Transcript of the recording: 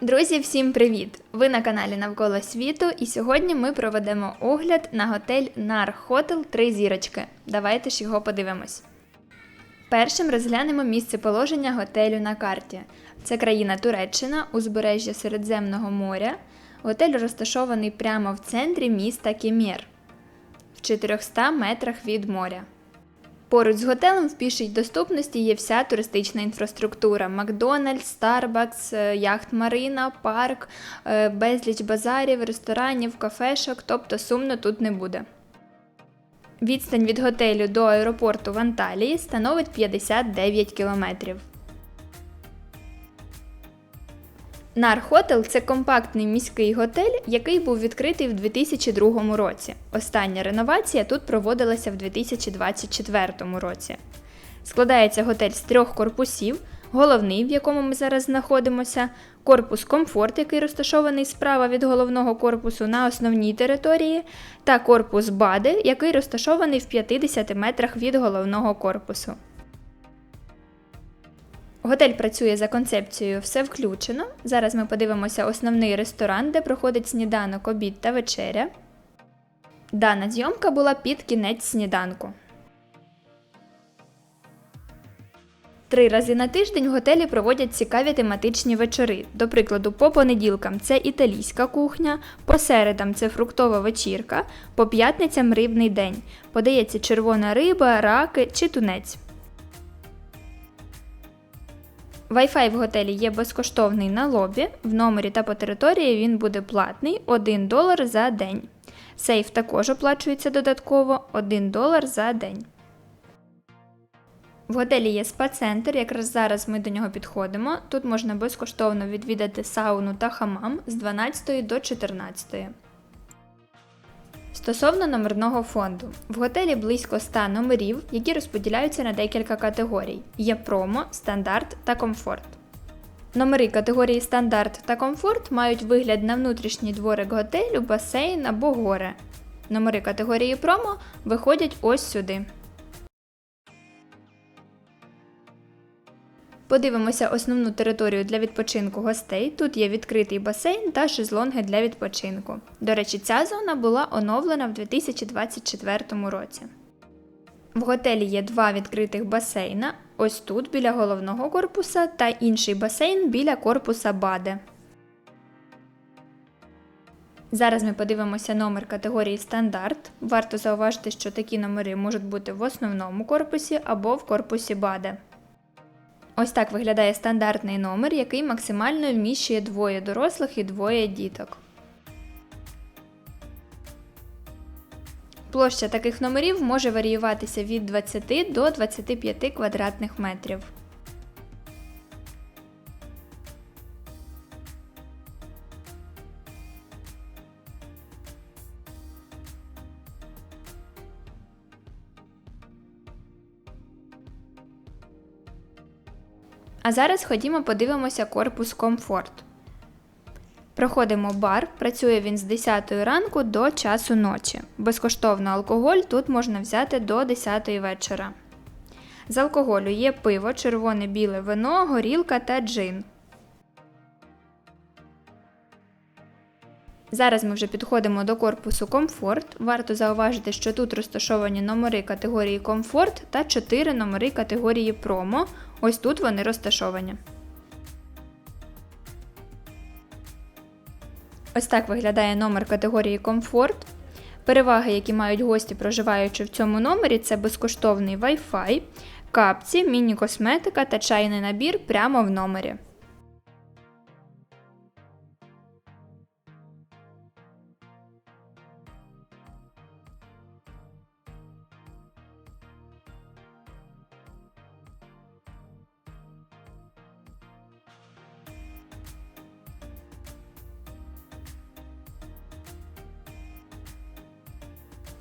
Друзі, всім привіт! Ви на каналі Навколо світу, і сьогодні ми проведемо огляд на готель Нар Хотел 3 зірочки. Давайте ж його подивимось. Першим розглянемо місце положення готелю на карті. Це країна Туреччина, узбережжя Середземного моря. Готель розташований прямо в центрі міста Кемір в 400 метрах від моря. Поруч з готелем в пішій доступності є вся туристична інфраструктура: Макдональдс, Старбакс, е, яхт Марина, парк, е, безліч базарів, ресторанів, кафешок, тобто сумно тут не буде. Відстань від готелю до аеропорту в Анталії становить 59 кілометрів. Нар Хотел це компактний міський готель, який був відкритий в 2002 році. Остання реновація тут проводилася в 2024 році. Складається готель з трьох корпусів: головний, в якому ми зараз знаходимося, корпус комфорт, який розташований справа від головного корпусу на основній території, та корпус Бади, який розташований в 50 метрах від головного корпусу. Готель працює за концепцією все включено. Зараз ми подивимося основний ресторан, де проходить сніданок, обід та вечеря. Дана зйомка була під кінець сніданку. Три рази на тиждень готелі проводять цікаві тематичні вечори. До прикладу, по понеділкам це італійська кухня, по середам це фруктова вечірка, по п'ятницям рибний день. Подається червона риба, раки чи тунець. Wi-Fi в готелі є безкоштовний на лобі, в номері та по території він буде платний 1 долар за день. Сейф також оплачується додатково 1 долар за день. В готелі є спа-центр, якраз зараз ми до нього підходимо. Тут можна безкоштовно відвідати сауну та хамам з 12 до 14. Стосовно номерного фонду, в готелі близько 100 номерів, які розподіляються на декілька категорій: є промо, стандарт та комфорт. Номери категорії стандарт та комфорт мають вигляд на внутрішній дворик готелю, басейн або горе. Номери категорії промо виходять ось сюди. Подивимося основну територію для відпочинку гостей. Тут є відкритий басейн та шезлонги для відпочинку. До речі, ця зона була оновлена в 2024 році. В готелі є два відкритих басейна. Ось тут біля головного корпуса та інший басейн біля корпуса Баде. Зараз ми подивимося номер категорії стандарт. Варто зауважити, що такі номери можуть бути в основному корпусі або в корпусі Баде. Ось так виглядає стандартний номер, який максимально вміщує двоє дорослих і двоє діток. Площа таких номерів може варіюватися від 20 до 25 квадратних метрів. А зараз ходімо подивимося корпус комфорт. Проходимо бар, працює він з 10 ранку до часу ночі. Безкоштовно алкоголь тут можна взяти до 10 вечора. З алкоголю є пиво, червоне біле вино, горілка та джин. Зараз ми вже підходимо до корпусу комфорт. Варто зауважити, що тут розташовані номери категорії комфорт та 4 номери категорії промо. Ось тут вони розташовані. Ось так виглядає номер категорії комфорт. Переваги, які мають гості, проживаючи в цьому номері, це безкоштовний Wi-Fi, капці, міні-косметика та чайний набір прямо в номері.